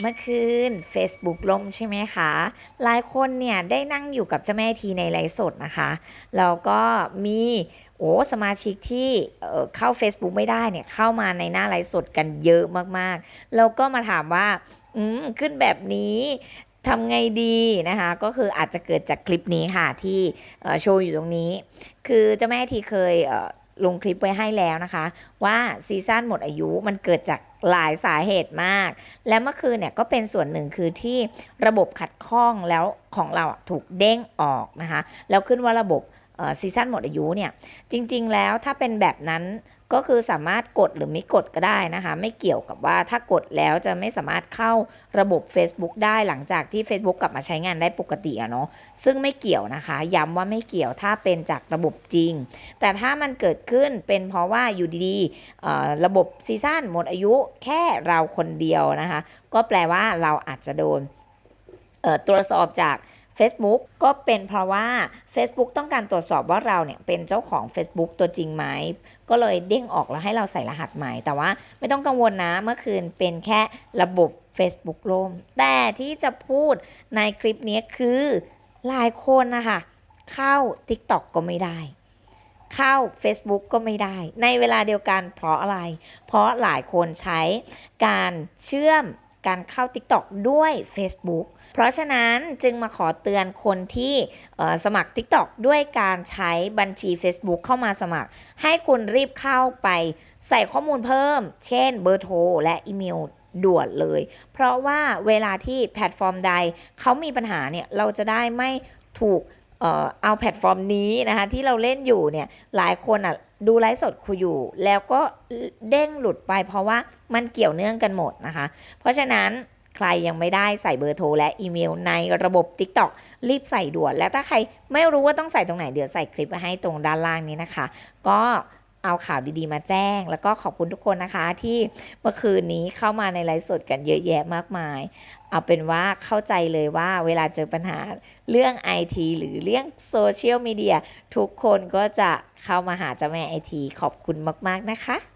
เมื่อคืน Facebook ล่มใช่ไหมคะ หลายคนเนี่ยได้นั่งอยู่กับเจ้าแม่ทีในไลฟ์สดนะคะ แล้วก็มีโอ้สมาชิกที่เเข้า Facebook ไม่ได้เนี่ยเข้ามาในหน้าไลฟ์สดกันเยอะมากๆ แล้วก็มาถามว่า อืม ขึ้นแบบนี้ทำไงดีนะคะ ก็คืออาจจะเกิดจากคลิปนี้ค่ะที่โชว์อยู่ตรงนี้ คือเจ้าแม่ทีเคย ลงคลิปไว้ให้แล้วนะคะ ว่าซีซั่นหมดอายุมันเกิดจากหลายสาเหตุมาก และเมื่อคืนเนี่ยก็เป็นส่วนหนึ่งคือที่ระบบขัดข้องแล้วของเราถูกเด้งออกนะคะ แล้วขึ้นว่าระบบ ซีซั่นหมดอายุเนี่ยจริง ๆ แล้วถ้าเป็นแบบนั้นก็คือสามารถกดหรือไม่กดก็ได้นะคะ ไม่เกี่ยวกับว่าถ้ากดแล้วจะไม่สามารถเข้าระบบ Facebook ได้หลังจากที่ Facebook กลับมาใช้งานได้ปกติอะเนาะซึ่งไม่เกี่ยวนะคะ ย้ำว่าไม่เกี่ยวถ้าเป็นจากระบบจริง แต่ถ้ามันเกิดขึ้นเป็นเพราะว่าอยู่ดีๆระบบซีซั่นหมดอายุแค่เราคนเดียวนะคะ ก็แปลว่าเราอาจจะโดนตรวจสอบจาก Facebook ก็เป็นเพราะว่า Facebook ต้องการตรวจสอบว่าเราเนี่ยเป็นเจ้าของ Facebook ตัวจริงไหม ก็เลยเด้งออกแล้วให้เราใส่รหัสใหม่ แต่ว่าไม่ต้องกังวลนะ เมื่อคืนเป็นแค่ระบบ Facebook ล่ม แต่ที่จะพูดในคลิปนี้คือหลายคนนะคะเข้า TikTok ก็ไม่ได้ เข้า Facebook ก็ไม่ได้ ในเวลาเดียวกันเพราะอะไร เพราะหลายคนใช้การเชื่อม การเข้า TikTok ด้วย Facebook เพราะฉะนั้นจึงมาขอเตือนคนที่สมัคร TikTok ด้วยการใช้บัญชี Facebook เข้ามาสมัคร ให้คุณรีบเข้าไปใส่ข้อมูลเพิ่ม เช่นเบอร์โทรและอีเมลด่วนเลย เพราะว่าเวลาที่แพลตฟอร์มใดเขามีปัญหาเนี่ยเราจะได้ไม่ถูกเอาแพลตฟอร์มนี้นะคะที่เราเล่นอยู่เนี่ยหลายคนอะ ดูไลฟ์สดคุยอยู่ แล้วก็เด้งหลุดไป เพราะว่ามันเกี่ยวเนื่องกันหมดนะคะ เพราะฉะนั้นใครยังไม่ได้ใส่เบอร์โทรและอีเมลในระบบ TikTok รีบใส่ด่วน และถ้าใครไม่รู้ว่าต้องใส่ตรงไหนเดี๋ยวใส่คลิปไว้ให้ตรงด้านล่างนี้นะคะ ก็ เอาข่าวดีๆ มาแจ้ง แล้วก็ขอบคุณทุกคนนะคะ ที่เมื่อคืนนี้เข้ามาในไลฟ์สดกันเยอะแยะมากมาย เอาเป็นว่าเข้าใจเลยว่าเวลาเจอปัญหาเรื่องไอทีหรือเรื่องโซเชียลมีเดียทุกคนก็จะเข้ามาหาเจ้าแม่ไอทีขอบคุณมาก ๆ นะคะ